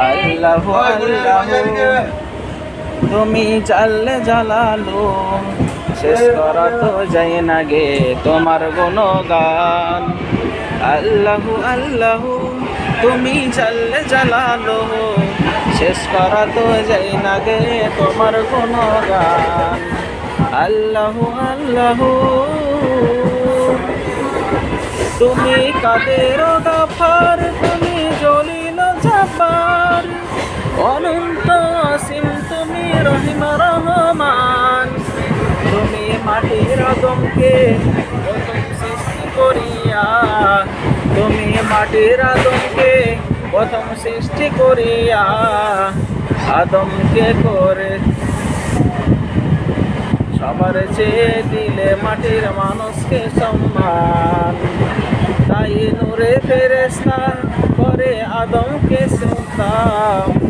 আল্লাহ আল্লাহ। তুমি জানলে জালালো শেষ করা তো যায় না গে তোমার গুণগান। আল্লাহ আল্লাহ তুমি জানলে জালালো শেষ করা তো যায় না গে তোমার গুণগান। আল্লাহ আল্লাহ তুমি কাদের গাফার তুমি অনন্ত অসীম, তুমি রহিম রহমান। তুমি মাটির আদমকে প্রথম সৃষ্টি করিয়া। তুমি মাটির আদমকে প্রথম সৃষ্টি করিয়া। আদমকে করে সবার চেয়ে দিলে মাটির মানুষকে সম্মান। তাই নূরে ফেরেস্তা করে আদমকে সুলতান।